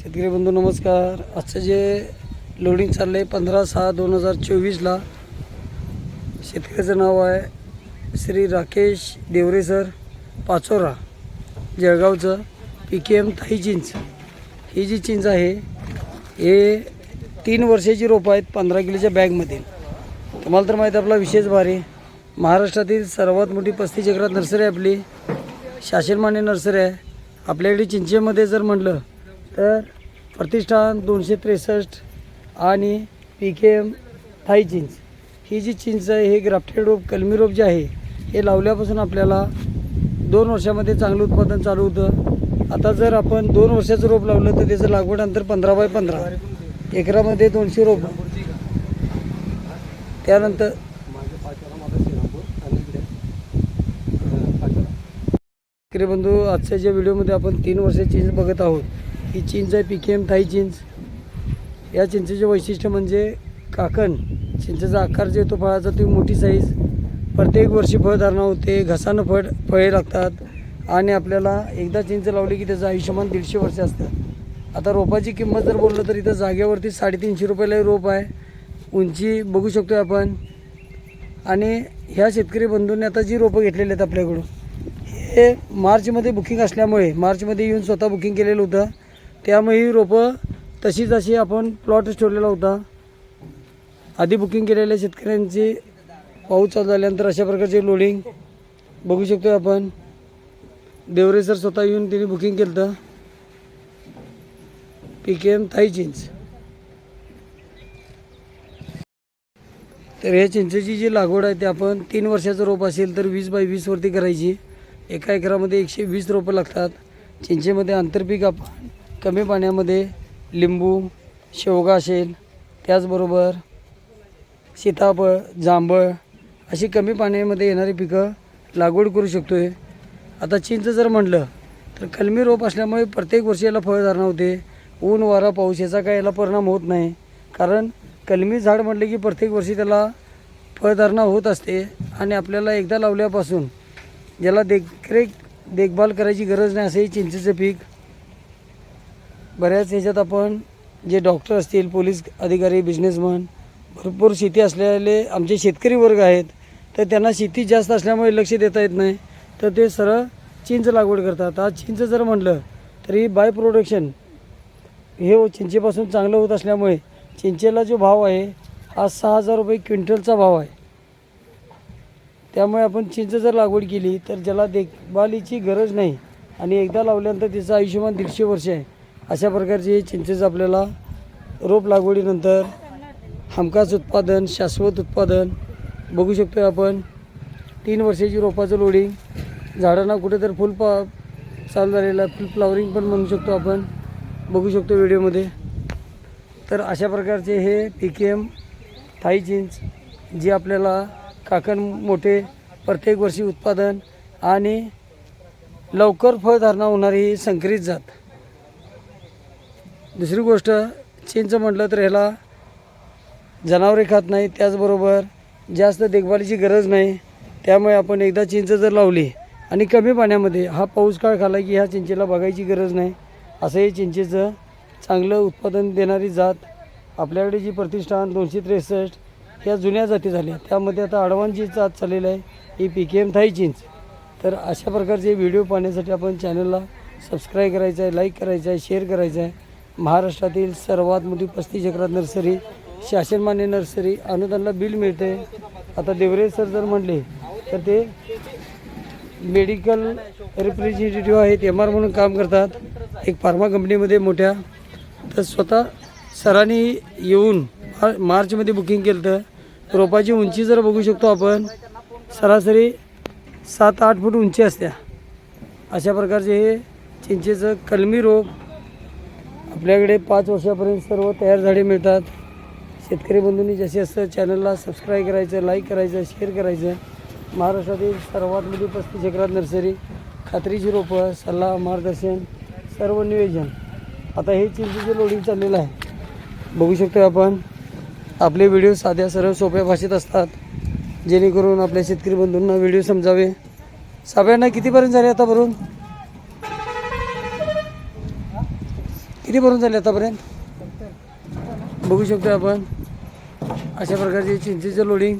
शेतकरी बंधू नमस्कार. आजचं जे लोडिंग चाललं आहे पंधरा सहा दोन हजार चोवीसला शेतकऱ्याचं नाव आहे श्री राकेश देवरे सर पाचोरा जळगावचं पी के एम थाई चिंच. ही जी चिंच आहे हे तीन वर्षाची रोपं आहेत पंधरा किलोच्या बॅगमध्ये. तुम्हाला तर माहीत आहे आपला विशेष भारी महाराष्ट्रातील सर्वात मोठी पस्तीस एकरात नर्सरी आहे आपली. शासनमान्य नर्सरी आहे. आपल्याकडे चिंचेमध्ये जर म्हटलं तर प्रतिष्ठान दोनशे त्रेसष्ट आणि पी के एम थाई चिंच ही जी चिंच आहे हे ग्राफ्टेड रोप कलमी रोप जे आहे हे लावल्यापासून आपल्याला दोन वर्षामध्ये चांगलं उत्पादन चालू होतं. आता जर आपण दोन वर्षाचं रोप लावलं तर त्याचं लागवड अंतर पंधरा बाय पंधरा. एकरामध्ये दोनशे रोप त्यानंतर शेतकरी बंधू आजच्या ज्या व्हिडिओमध्ये आपण तीन वर्ष चिंच बघत आहोत ही चिंच आहे पी के एम थाई चिंच. या चिंचेचे वैशिष्ट्य म्हणजे काकण. चिंचेचा आकार जो येतो फळाचा ती मोठी साईज प्रत्येक वर्षी फळधारणा होते घसानं फळ फळे लागतात. आणि आपल्याला एकदा चिंच लावली की त्याचं आयुष्यमान दीडशे वर्ष असतं. आता रोपाची किंमत जर बोललं तर इथं जागेवरती साडेतीनशे रुपयाला रोप आहे. उंची बघू शकतो आपण. आणि ह्या शेतकरी बंधूंनी आता जी रोपं घेतलेली आहेत आपल्याकडून हे मार्चमध्ये बुकिंग असल्यामुळे मार्चमध्ये येऊन स्वतः बुकिंग केलेलं होतं. त्यामुळे ही रोपं तशीच अशी आपण प्लॉटच ठेवलेला होता. आधी बुकिंग केलेल्या शेतकऱ्यांची पाऊस चालू झाल्यानंतर अशा प्रकारचे लोडिंग बघू शकतो आपण. देवरे सर स्वतः येऊन तिने बुकिंग केलं होतं पी के एम थाई चिंच तर या चिंचेची जी लागवड आहे ती आपण तीन वर्षाचं रोप असेल तर वीस बाय वीसवरती करायची. एका एकरामध्ये एकशे वीस रोपं लागतात. चिंचेमध्ये आंतरपीक आपण कमी पाण्यामध्ये लिंबू शेवगा असेल त्याचबरोबर सीताफळ जांभळ अशी कमी पाण्यामध्ये येणारी पिकं लागवड करू शकतो आहे आता चिंच जर म्हटलं तर कलमी रोप असल्यामुळे प्रत्येक वर्षी याला फळधारणा होते. ऊन वारा पाऊस याचा काय याला परिणाम होत नाही. कारण कलमी झाड म्हटलं की प्रत्येक वर्षी त्याला फळधारणा होत असते आणि आपल्याला एकदा लावल्यापासून ज्याला देखरेख देखभाल करायची गरज नाही असंही चिंचेचं पीक बऱ्याच ह्याच्यात आपण जे डॉक्टर असतील पोलीस अधिकारी बिझनेसमन भरपूर शेती असलेले आमचे शेतकरी वर्ग आहेत तर त्यांना शेती जास्त असल्यामुळे लक्ष देता येत नाही. तर ते सरळ चिंच लागवड करतात. आज चिंच जर म्हटलं तरी बाय प्रोडक्शन हे चिंचेपासून चांगलं होत असल्यामुळे चिंचेला जो भाव आहे हा सहा हजार रुपये क्विंटलचा भाव आहे. त्यामुळे आपण चिंच जर लागवड केली तर ज्याला देखभालीची गरज नाही आणि एकदा लावल्यानंतर त्याचं आयुष्यमान दीडशे वर्ष आहे अशा प्रकारचे हे चिंचेचं आपल्याला रोप लागवडीनंतर हमखास उत्पादन शाश्वत उत्पादन बघू शकतो आपण. तीन वर्षाची रोपाचं लोडिंग झाडांना कुठे तर फुल पा चालू झालेलं आहे. फुल फ्लावरिंग पण म्हणू शकतो आपण. बघू शकतो व्हिडिओमध्ये. तर अशा प्रकारचे हे पी के एम थाई चिंच जी आपल्याला काकण मोठे प्रत्येक वर्षी उत्पादन आणि लवकर फळधारणा होणारी ही संकरित जात. दुसरी गोष्ट चिंच म्हटलं तर ह्याला जनावरे खात नाही त्याचबरोबर जास्त देखभालीची गरज नाही. त्यामुळे आपण एकदा चिंच जर लावली आणि कमी पाण्यामध्ये हा पाऊस काळ खाला की ह्या चिंचेला बघायची गरज नाही. असं हे चिंचेचं चांगलं उत्पादन देणारी जात आपल्याकडे जी प्रतिष्ठान दोनशे त्रेसष्ट ह्या जुन्या जाती झाल्या. त्यामध्ये आता अडवान्सची जात चाललेली आहे ही पी के एम थाई चिंच तर अशा प्रकारचे व्हिडिओ पाहण्यासाठी आपण चॅनलला सबस्क्राईब करायचं आहे लाईक करायचं आहे शेअर करायचं आहे. महाराष्ट्रातील सर्वात मोठी पस्तीस एकरात नर्सरी शासनमान्य नर्सरी अनुदानला बिल मिळते. आता देवरे सर जर म्हटले तर ते मेडिकल रिप्रेझेंटेटिव्ह आहेत एम आर म्हणून काम करतात. एक फार्मा कंपनीमध्ये मोठ्या. तर स्वतः सरांनी येऊन मार्चमध्ये बुकिंग केलं तर रोपाची उंची जर बघू शकतो आपण सरासरी सात आठ फूट उंची असत्या. अशा प्रकारचे हे चिंचेचं कलमी रोप आपल्याकडे पाच वर्षापर्यंत सर्व तयार झाडे मिळतात. शेतकरी बंधूंनी जसे असतं चॅनलला सबस्क्राईब करायचं लाईक करायचं शेअर करायचं. महाराष्ट्रातील सर्वात मोठी पस्तीस एकरात नर्सरी खात्रीची रोपं सल्ला मार्गदर्शन सर्व नियोजन. आता हे चिंचेचं लोडिंग चाललेलं आहे. बघू शकतो आपण आपले व्हिडिओ साध्या सरळ सोप्या भाषेत असतात. जेणेकरून आपल्या शेतकरी बंधूंना व्हिडिओ समजावे. साब्यांना कितीपर्यंत झाले आता भरून किती भरून झाले आतापर्यंत? बघू शकतो आपण. अशा प्रकारचे चिंचेचं लोडिंग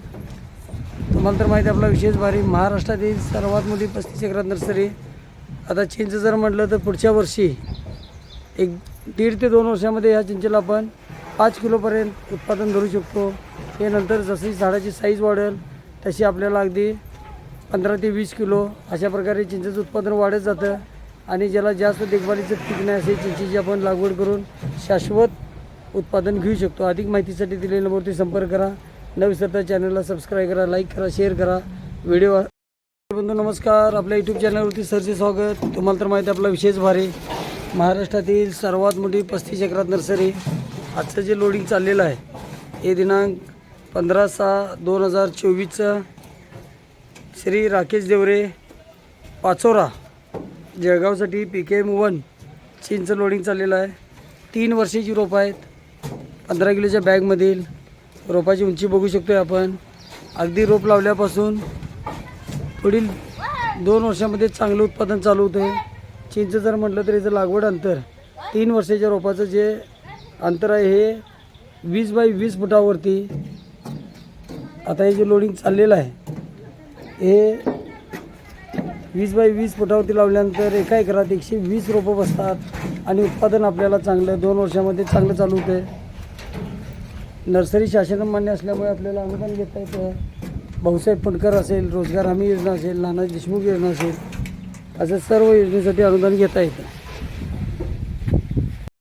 तुम्हाला तर माहिती आहे आपला विशेष भारी महाराष्ट्रातील सर्वात मोठी पस्तीस एकरात नर्सरी आता चिंच जर म्हटलं तर पुढच्या वर्षी एक दीड ते दोन वर्षामध्ये ह्या चिंचेला आपण पाच किलोपर्यंत उत्पादन धरू शकतो. हे नंतर जशी झाडाची साईज वाढेल तशी आपल्याला अगदी पंधरा ते वीस किलो अशा प्रकारे चिंचेचं उत्पादन वाढत जातं. आणि ज्याला जास्त देखभालीचं पीक नाही असेल चिंचेची आपण लागवड करून शाश्वत उत्पादन घेऊ शकतो. अधिक माहितीसाठी दिलेल्या नंबरवरती संपर्क करा. न विसरता चॅनलला सबस्क्राईब करा लाईक करा शेअर करा. व्हिडिओ बंधू नमस्कार. आपल्या यूट्यूब चॅनलवरती सरचे स्वागत. तुम्हाला तर माहिती आहे आपला विशेष भारी. महाराष्ट्रातील सर्वात मोठी पस्तीस एकरात नर्सरी. आजचं जे लोडिंग चाललेलं आहे हे दिनांक पंधरा सहा दोन हजार चोवीसचं श्री राकेश देवरे पाचोरा जळगावसाठी पी के एम वन चीनचं लोडिंग चाललेलं आहे. तीन वर्षाची रोपं आहेत. पंधरा किलोच्या बॅगमधील रोपाची उंची बघू शकतो आहे आपण. अगदी रोप लावल्यापासून पुढील दोन वर्षामध्ये चांगलं उत्पादन चालू होतं आहे चीनचं जर म्हटलं तर याचं लागवड अंतर तीन वर्षाच्या रोपाचं जे अंतर आहे हे वीस बाय वीस फुटावरती आता हे जे लोडिंग चाललेलं आहे हे वीस बाय वीस फुटावरती लावल्यानंतर एका एकरात एकशे वीस रोपं बसतात आणि उत्पादन आपल्याला चांगलं दोन वर्षामध्ये चांगलं चालू होतं. आहे नर्सरी शासन मान्य असल्यामुळे आपल्याला अनुदान घेता येतं. भाऊसाहेब फंडकर असेल रोजगार हमी योजना असेल नाना देशमुख योजना असेल असं सर्व योजनेसाठी अनुदान घेता येतं.